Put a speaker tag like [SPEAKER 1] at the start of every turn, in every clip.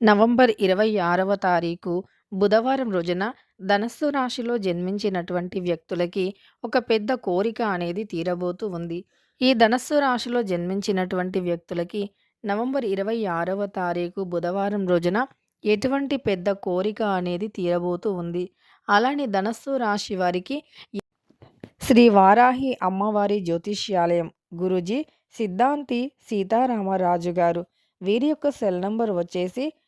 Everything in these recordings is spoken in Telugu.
[SPEAKER 1] నవంబర్ ఇరవై ఆరవ తారీఖు బుధవారం రోజున ధనస్సు రాశిలో జన్మించినటువంటి వ్యక్తులకి ఒక పెద్ద కోరిక అనేది తీరబోతూ ఉంది. ఈ ధనస్సు రాశిలో జన్మించినటువంటి వ్యక్తులకి నవంబర్ ఇరవై ఆరవ తారీఖు బుధవారం రోజున ఎటువంటి పెద్ద కోరిక అనేది తీరబోతూ ఉంది. అలానే ధనస్సు రాశి వారికి శ్రీ వారాహి అమ్మవారి జ్యోతిష్యాలయం గురూజీ సిద్ధాంతి సీతారామరాజు గారు వీరి యొక్క సెల్ నంబర్ వచ్చేసి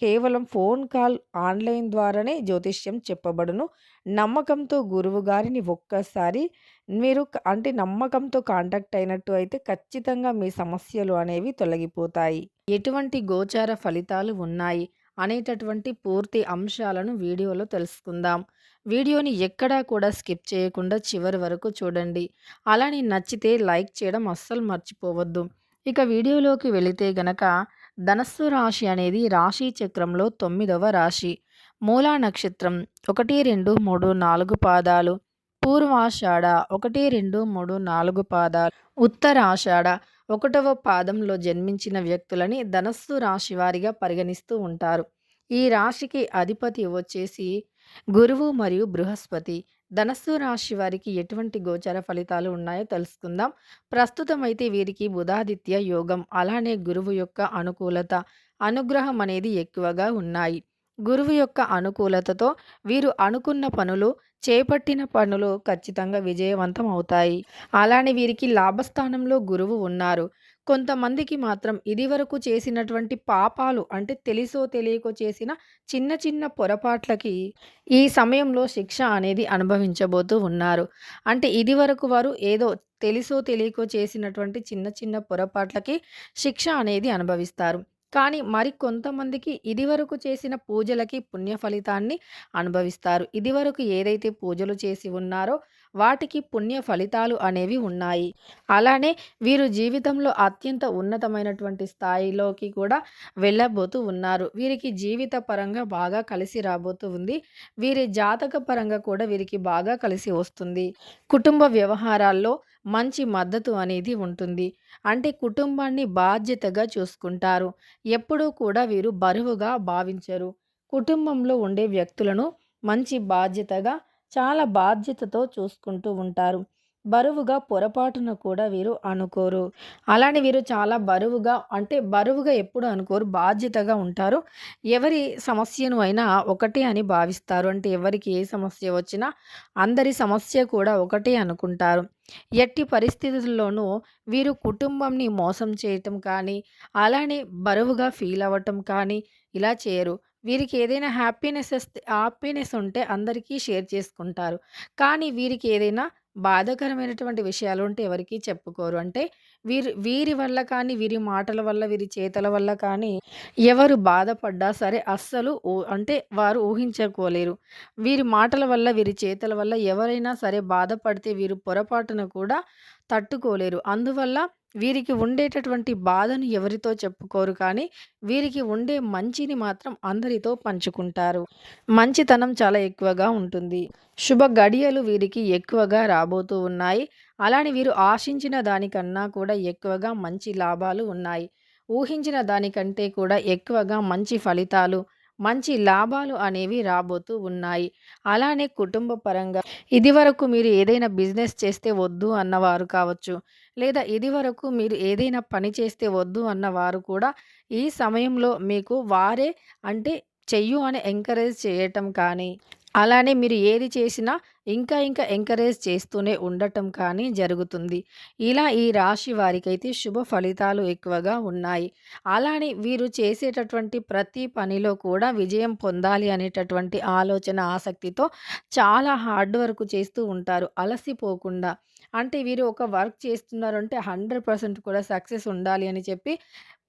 [SPEAKER 1] కేవలం ఫోన్ కాల్ ఆన్లైన్ ద్వారానే జ్యోతిష్యం చెప్పబడును. నమ్మకంతో గురువు గారిని ఒక్కసారి మీరు అంటే నమ్మకంతో కాంటాక్ట్ అయినట్టు అయితే ఖచ్చితంగా మీ సమస్యలు అనేవి తొలగిపోతాయి. ఎటువంటి గోచార ఫలితాలు ఉన్నాయి అనేటటువంటి పూర్తి అంశాలను వీడియోలో తెలుసుకుందాం. వీడియోని ఎక్కడా కూడా స్కిప్ చేయకుండా చివరి వరకు చూడండి. అలానే నచ్చితే లైక్ చేయడం అస్సలు మర్చిపోవద్దు. ఇక వీడియోలోకి వెళితే గనక ధనస్సు రాశి అనేది రాశి చక్రంలో తొమ్మిదవ రాశి. మూలా నక్షత్రం ఒకటి రెండు మూడు నాలుగు పాదాలు. పూర్వాషాఢ ఒకటి రెండు మూడు నాలుగు పాదాలు. ఉత్తరాషాఢ ఒకటవ పాదంలో జన్మించిన వ్యక్తులని ధనస్సు రాశి వారిగా పరిగణిస్తూ ఉంటారు. ఈ రాశికి అధిపతి వచ్చేసి గురువు మరియు బృహస్పతి. ధనస్సు రాశి వారికి ఎటువంటి గోచర ఫలితాలు ఉన్నాయో తెలుసుకుందాం. ప్రస్తుతం అయితే వీరికి బుధాదిత్య యోగం అలానే గురువు యొక్క అనుకూలత అనుగ్రహం అనేది ఎక్కువగా ఉన్నాయి. గురువు యొక్క అనుకూలతతో వీరు అనుకున్న పనులు చేపట్టిన పనులు ఖచ్చితంగా విజయవంతం అవుతాయి. అలానే వీరికి లాభస్థానంలో గురువు ఉన్నారు. కొంతమందికి మాత్రం ఇదివరకు చేసినటువంటి పాపాలు అంటే తెలిసో తెలియకో చేసిన చిన్న చిన్న పొరపాట్లకి ఈ సమయంలో శిక్ష అనేది అనుభవించబోతూ ఉన్నారు. అంటే ఇదివరకు వారు ఏదో తెలిసో తెలియకో చేసినటువంటి చిన్న చిన్న పొరపాట్లకి శిక్ష అనేది అనుభవిస్తారు. కానీ మరి కొంతమందికి ఇదివరకు చేసిన పూజలకి పుణ్య ఫలితాన్ని అనుభవిస్తారు ఇదివరకు ఏదైతే పూజలు చేసి ఉన్నారో వాటికి పుణ్య ఫలితాలు అనేవి ఉన్నాయి. అలానే వీరు జీవితంలో అత్యంత ఉన్నతమైనటువంటి స్థాయిలోకి కూడా వెళ్ళబోతూ ఉన్నారు. వీరికి జీవిత పరంగా బాగా కలిసి రాబోతూ ఉంది. వీరి జాతక పరంగా కూడా వీరికి బాగా కలిసి వస్తుంది. కుటుంబ వ్యవహారాల్లో మంచి మద్దతు అనేది ఉంటుంది. అంటే కుటుంబాన్ని బాధ్యతగా చూసుకుంటారు. ఎప్పుడూ కూడా వీరు బరువుగా భావించరు. కుటుంబంలో ఉండే వ్యక్తులను మంచి బాధ్యతగా చాలా బాధ్యతతో చూసుకుంటూ ఉంటారు. బరువుగా పొరపాటున కూడా వీరు అనుకోరు. అలానే వీరు చాలా బరువుగా అంటే బరువుగా ఎప్పుడు అనుకోరు బాధ్యతగా ఉంటారు. ఎవరి సమస్యను అయినా ఒకటే అని భావిస్తారు. అంటే ఎవరికి ఏ సమస్య వచ్చినా అందరి సమస్య కూడా ఒకటే అనుకుంటారు. ఎట్టి పరిస్థితుల్లోనూ వీరు కుటుంబంని మోసం చేయటం కానీ అలానే బరువుగా ఫీల్ అవ్వటం కానీ ఇలా చేయరు. వీరికి ఏదైనా హ్యాపీనెస్ వస్తే హ్యాపీనెస్ ఉంటే అందరికీ షేర్ చేసుకుంటారు. కానీ వీరికి ఏదైనా బాధాకరమైనటువంటి విషయాలు ఉంటే ఎవరికీ చెప్పుకోరు. అంటే వీరి వీరి వల్ల కానీ వీరి మాటల వల్ల వీరి చేతల వల్ల కానీ ఎవరు బాధపడ్డా సరే అస్సలు ఊ అంటే వారు ఊహించుకోలేరు. వీరి మాటల వల్ల వీరి చేతల వల్ల ఎవరైనా సరే బాధపడితే వీరు పొరపాటున కూడా తట్టుకోలేరు. అందువల్ల వీరికి ఉండేటటువంటి బాధను ఎవరితో చెప్పుకోరు కానీ వీరికి ఉండే మంచిని మాత్రం అందరితో పంచుకుంటారు. మంచితనం చాలా ఎక్కువగా ఉంటుంది. శుభ గడియలు వీరికి ఎక్కువగా రాబోతూ ఉన్నాయి. అలానే వీరు ఆశించిన దానికన్నా కూడా ఎక్కువగా మంచి లాభాలు ఉన్నాయి. ఊహించిన దానికంటే కూడా ఎక్కువగా మంచి ఫలితాలు మంచి లాభాలు అనేవి రాబోతూ ఉన్నాయి. అలానే కుటుంబ పరంగా ఇదివరకు మీరు ఏదైనా బిజినెస్ చేస్తే వద్దు అన్నవారు కావచ్చు లేదా ఇదివరకు మీరు ఏదైనా పని చేస్తే వద్దు అన్నవారు కూడా ఈ సమయంలో మీకు వారే అంటే చెయ్యు అని ఎంకరేజ్ చేయటం కానీ అలానే మీరు ఏది చేసినా ఇంకా ఇంకా ఎంకరేజ్ చేస్తూనే ఉండటం కానీ జరుగుతుంది. ఇలా ఈ రాశి వారికైతే శుభ ఫలితాలు ఎక్కువగా ఉన్నాయి. అలానే వీరు చేసేటటువంటి ప్రతి పనిలో కూడా విజయం పొందాలి అనేటటువంటి ఆలోచన ఆసక్తితో చాలా హార్డ్ వర్క్ చేస్తూ ఉంటారు. అలసిపోకుండా అంటే వీరు ఒక వర్క్ చేస్తున్నారంటే హండ్రెడ్ పర్సెంట్ కూడా సక్సెస్ ఉండాలి అని చెప్పి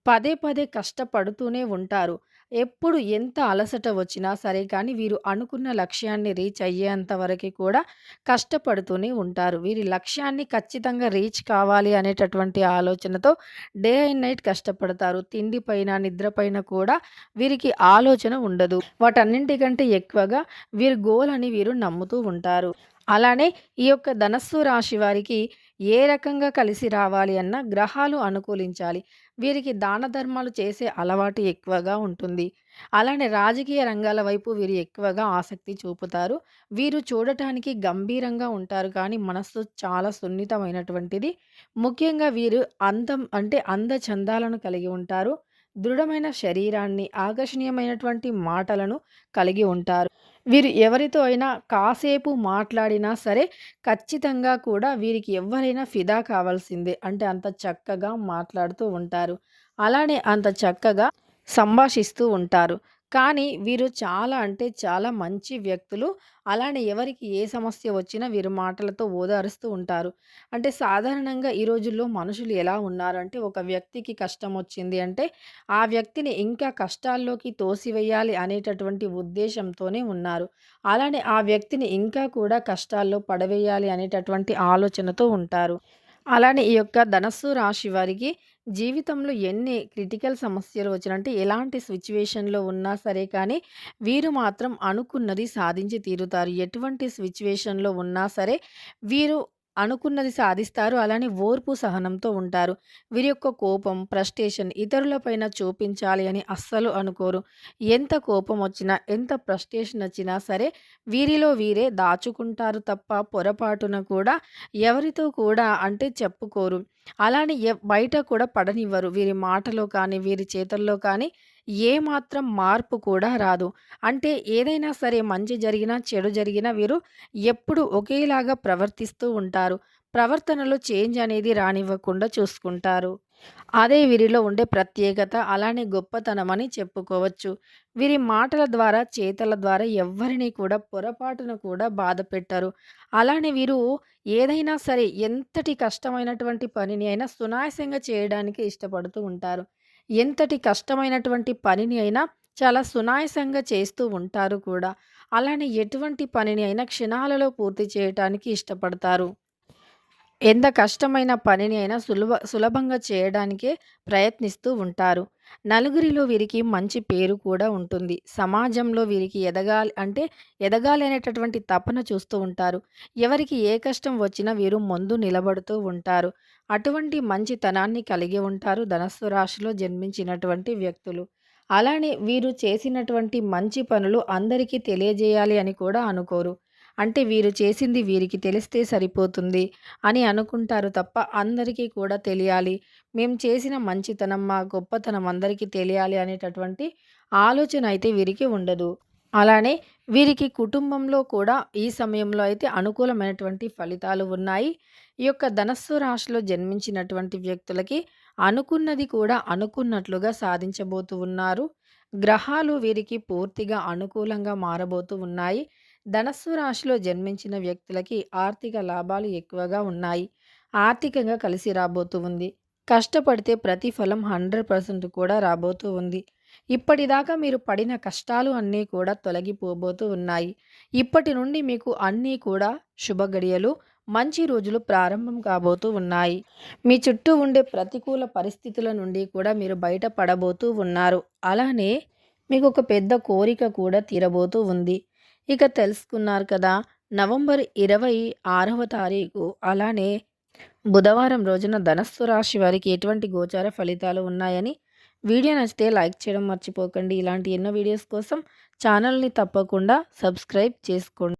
[SPEAKER 1] పదే పదే కష్టపడుతూనే ఉంటారు. ఎప్పుడు ఎంత అలసట వచ్చినా సరే కానీ వీరు అనుకున్న లక్ష్యాన్ని రీచ్ అయ్యేంత వరకు కూడా కష్టపడుతూనే ఉంటారు. వీరి లక్ష్యాన్ని ఖచ్చితంగా రీచ్ కావాలి అనేటటువంటి ఆలోచనతో డే అండ్ నైట్ కష్టపడతారు. తిండి పైన, నిద్ర పైన కూడా వీరికి ఆలోచన ఉండదు. వాటన్నింటికంటే ఎక్కువగా వీరి గోల్ అని వీరు నమ్ముతూ ఉంటారు. అలానే ఈ యొక్క ధనస్సు రాశి వారికి ఏ రకంగా కలిసి రావాలి అన్న గ్రహాలు అనుకూలించాలి. వీరికి దాన ధర్మాలు చేసే అలవాటు ఎక్కువగా ఉంటుంది. అలానే రాజకీయ రంగాల వైపు వీరు ఎక్కువగా ఆసక్తి చూపుతారు. వీరు చూడటానికి గంభీరంగా ఉంటారు కానీ మనస్సు చాలా సున్నితమైనటువంటిది. ముఖ్యంగా వీరు అందం అంటే అందచందాలను కలిగి ఉంటారు. దృఢమైన శరీరాన్ని, ఆకర్షణీయమైనటువంటి మాటలను కలిగి ఉంటారు. వీరు ఎవరితో అయినా కాసేపు మాట్లాడినా సరే ఖచ్చితంగా కూడా వీరికి ఎవరైనా ఫిదా కావాల్సిందే. అంటే అంత చక్కగా మాట్లాడుతూ ఉంటారు. అలానే అంత చక్కగా సంభాషిస్తూ ఉంటారు. కానీ వీరు చాలా అంటే చాలా మంచి వ్యక్తులు. అలానే ఎవరికి ఏ సమస్య వచ్చినా వీరు మాటలతో ఓదారుస్తూ ఉంటారు. అంటే సాధారణంగా ఈ రోజుల్లో మనుషులు ఎలా ఉన్నారంటే ఒక వ్యక్తికి కష్టం వచ్చింది అంటే ఆ వ్యక్తిని ఇంకా కష్టాల్లోకి తోసివేయాలి అనేటటువంటి ఉద్దేశంతోనే ఉన్నారు. అలానే ఆ వ్యక్తిని ఇంకా కూడా కష్టాల్లో పడవేయాలి అనేటటువంటి ఆలోచనతో ఉంటారు. అలానే ఈ యొక్క ధనస్సు రాశి వారికి జీవితంలో ఎన్ని క్రిటికల్ సమస్యలు వచ్చినా అంటే ఎలాంటి సిచ్యువేషన్లో ఉన్నా సరే కానీ వీరు మాత్రం అనుకున్నది సాధించి తీరుతారు. ఎటువంటి సిచ్యువేషన్లో ఉన్నా సరే వీరు అనుకున్నది సాధిస్తారు. అలానే ఓర్పు, సహనంతో ఉంటారు. వీరి యొక్క కోపం, ఫ్రస్ట్రేషన్ ఇతరులపైన చూపించాలి అని అస్సలు అనుకోరు. ఎంత కోపం వచ్చినా, ఎంత ఫ్రస్ట్రేషన్ వచ్చినా సరే వీరిలో వీరే దాచుకుంటారు తప్ప పొరపాటున కూడా ఎవరితో కూడా అంటే చెప్పుకోరు. అలానే బయట కూడా పడనివ్వరు. వీరి మాటలో కానీ, వీరి చేతల్లో కానీ ఏమాత్రం మార్పు కూడా రాదు. అంటే ఏదైనా సరే మంచి జరిగినా, చెడు జరిగినా వీరు ఎప్పుడు ఒకేలాగా ప్రవర్తిస్తూ ఉంటారు. ప్రవర్తనలో చేంజ్ అనేది రానివ్వకుండా చూసుకుంటారు. అదే వీరిలో ఉండే ప్రత్యేకత. అలానే గొప్పతనం అని చెప్పుకోవచ్చు. వీరి మాటల ద్వారా, చేతల ద్వారా ఎవ్వరిని కూడా పొరపాటున కూడా బాధపెట్టరు. అలానే వీరు ఏదైనా సరే ఎంతటి కష్టమైనటువంటి పనిని అయినా సునాయాసంగా చేయడానికి ఇష్టపడుతూ ఉంటారు. ఎంతటి కష్టమైనటువంటి పనిని అయినా చాలా సునాయసంగా చేస్తూ ఉంటారు కూడా. అలానే ఎటువంటి పనిని అయినా క్షణాలలో పూర్తి చేయటానికి ఇష్టపడతారు. ఎంత కష్టమైన పనిని అయినా సులభ సులభంగా చేయడానికే ప్రయత్నిస్తూ ఉంటారు. నలుగురిలో వీరికి మంచి పేరు కూడా ఉంటుంది. సమాజంలో వీరికి ఎదగాలి అంటే ఎదగాలి అనేటటువంటి తపన చూస్తూ ఉంటారు. ఎవరికి ఏ కష్టం వచ్చినా వీరు ముందు నిలబడుతూ ఉంటారు. అటువంటి మంచితనాన్ని కలిగి ఉంటారు ధనస్సు రాశిలో జన్మించినటువంటి వ్యక్తులు. అలానే వీరు చేసినటువంటి మంచి పనులు అందరికీ తెలియజేయాలి అని కూడా అనుకోరు. అంటే వీరు చేసింది వీరికి తెలిస్తే సరిపోతుంది అని అనుకుంటారు తప్ప అందరికీ కూడా తెలియాలి. మేము చేసిన మంచితనం, మా గొప్పతనం అందరికీ తెలియాలి అనేటటువంటి ఆలోచన అయితే వీరికి ఉండదు. అలానే వీరికి కుటుంబంలో కూడా ఈ సమయంలో అయితే అనుకూలమైనటువంటి ఫలితాలు ఉన్నాయి. ఈ యొక్క ధనస్సు రాశిలో జన్మించినటువంటి వ్యక్తులకి అనుకున్నది కూడా అనుకున్నట్లుగా సాధించబోతూ ఉన్నారు. గ్రహాలు వీరికి పూర్తిగా అనుకూలంగా మారబోతూ ఉన్నాయి. ధనస్సు రాశిలో జన్మించిన వ్యక్తులకి ఆర్థిక లాభాలు ఎక్కువగా ఉన్నాయి. ఆర్థికంగా కలిసి రాబోతూ ఉంది. కష్టపడితే ప్రతిఫలం 100% కూడా రాబోతూ ఉంది. ఇప్పటిదాకా మీరు పడిన కష్టాలు అన్నీ కూడా తొలగిపోబోతూ ఉన్నాయి. ఇప్పటి నుండి మీకు అన్నీ కూడా శుభగడియలు, మంచి రోజులు ప్రారంభం కాబోతూ ఉన్నాయి. మీ చుట్టూ ఉండే ప్రతికూల పరిస్థితుల నుండి కూడా మీరు బయటపడబోతూ ఉన్నారు. అలానే మీకు ఒక పెద్ద కోరిక కూడా తీరబోతూ ఉంది. ఇక తెలుసుకున్నారు కదా! నవంబర్ 26వ తారీఖు అలానే బుధవారం రోజున ధనస్సు రాశి వారికి ఎటువంటి గోచార ఫలితాలు ఉన్నాయని. వీడియో నచ్చితే లైక్ చేయడం మర్చిపోకండి. ఇలాంటి ఎన్నో వీడియోస్ కోసం ఛానల్‌ని తప్పకుండా సబ్స్క్రైబ్ చేసుకోండి.